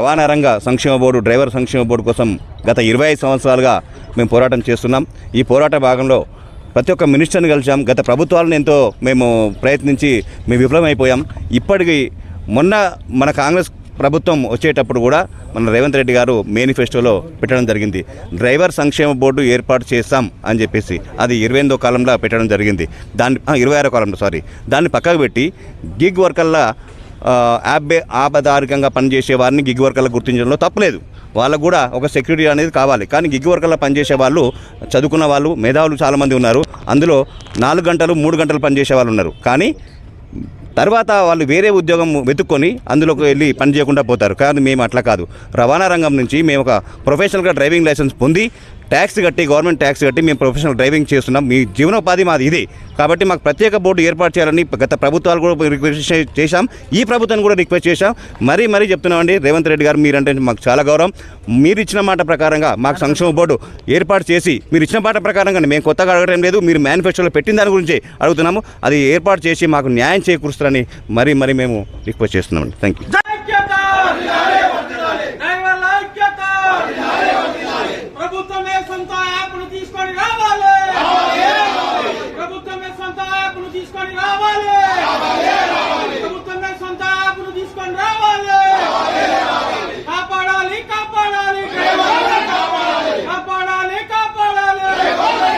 రవాణా రంగ సంక్షేమ బోర్డు డ్రైవర్ సంక్షేమ బోర్డు కోసం గత ఇరవై ఐదు సంవత్సరాలుగా మేము పోరాటం చేస్తున్నాం. ఈ పోరాట భాగంలో ప్రతి ఒక్క మినిస్టర్ని కలిసాం గత ప్రభుత్వాలను ఎంతో మేము ప్రయత్నించి మేము విఫలమైపోయాం. ఇప్పటికీ మొన్న మన కాంగ్రెస్ ప్రభుత్వం వచ్చేటప్పుడు కూడా మన రేవంత్ రెడ్డి గారు మేనిఫెస్టోలో పెట్టడం జరిగింది. డ్రైవర్ సంక్షేమ బోర్డు ఏర్పాటు చేస్తాం అని చెప్పేసి అది ఇరవై ఎనిమిదో కాలంలో పెట్టడం జరిగింది. దాన్ని ఇరవై ఆరో కాలంలో సారీ. దాన్ని పక్కకు పెట్టి గిగ్ వర్కర్ల యాప్ యాప్ బే ఆపదారికంగా పనిచేసే వారిని గిగ్ వర్కర్లు గుర్తించడంలో తప్పలేదు. వాళ్ళకు కూడా ఒక సెక్యూరిటీ అనేది కావాలి. కానీ గిగ్ వర్కర్లు పనిచేసే వాళ్ళు చదువుకున్న వాళ్ళు మేధావులు చాలామంది ఉన్నారు. అందులో నాలుగు గంటలు మూడు గంటలు పనిచేసే వాళ్ళు ఉన్నారు. కానీ తర్వాత వాళ్ళు వేరే ఉద్యోగం వెతుక్కొని అందులోకి వెళ్ళి పని చేయకుండా పోతారు. కానీ మేము అట్లా కాదు. రవాణా రంగం నుంచి మేము ఒక ప్రొఫెషనల్గా డ్రైవింగ్ లైసెన్స్ పొంది ట్యాక్స్ కట్టి గవర్నమెంట్ ట్యాక్స్ కట్టి మేము ప్రొఫెషనల్ డ్రైవింగ్ చేస్తున్నాం. మీ జీవనోపాధి మాది ఇది. కాబట్టి మాకు ప్రత్యేక బోర్డు ఏర్పాటు చేయాలని గత ప్రభుత్వాలు కూడా రిక్వెస్ట్ చేశాం. ఈ ప్రభుత్వాన్ని కూడా రిక్వెస్ట్ చేశాం. మరీ మరీ చెప్తున్నామండి రేవంత్ రెడ్డి గారు మీరంటే మాకు చాలా గౌరవం. మీరు ఇచ్చిన మాట ప్రకారంగా మాకు సంక్షేమ బోర్డు ఏర్పాటు చేసి మీరు ఇచ్చిన మాట ప్రకారంగా మేము కొత్తగా అడగడం లేదు మీరు మేనిఫెస్టోలో పెట్టిన దాని గురించి అడుగుతున్నాము. అది ఏర్పాటు చేసి మాకు న్యాయం చేకూరుస్తారని మరీ మరీ మేము రిక్వెస్ట్ చేస్తున్నామండి. థ్యాంక్ యూ సొంత యాప్ను తీసుకొని రావాలి. ప్రభుత్వమే సొంత యాప్ను తీసుకొని రావాలి.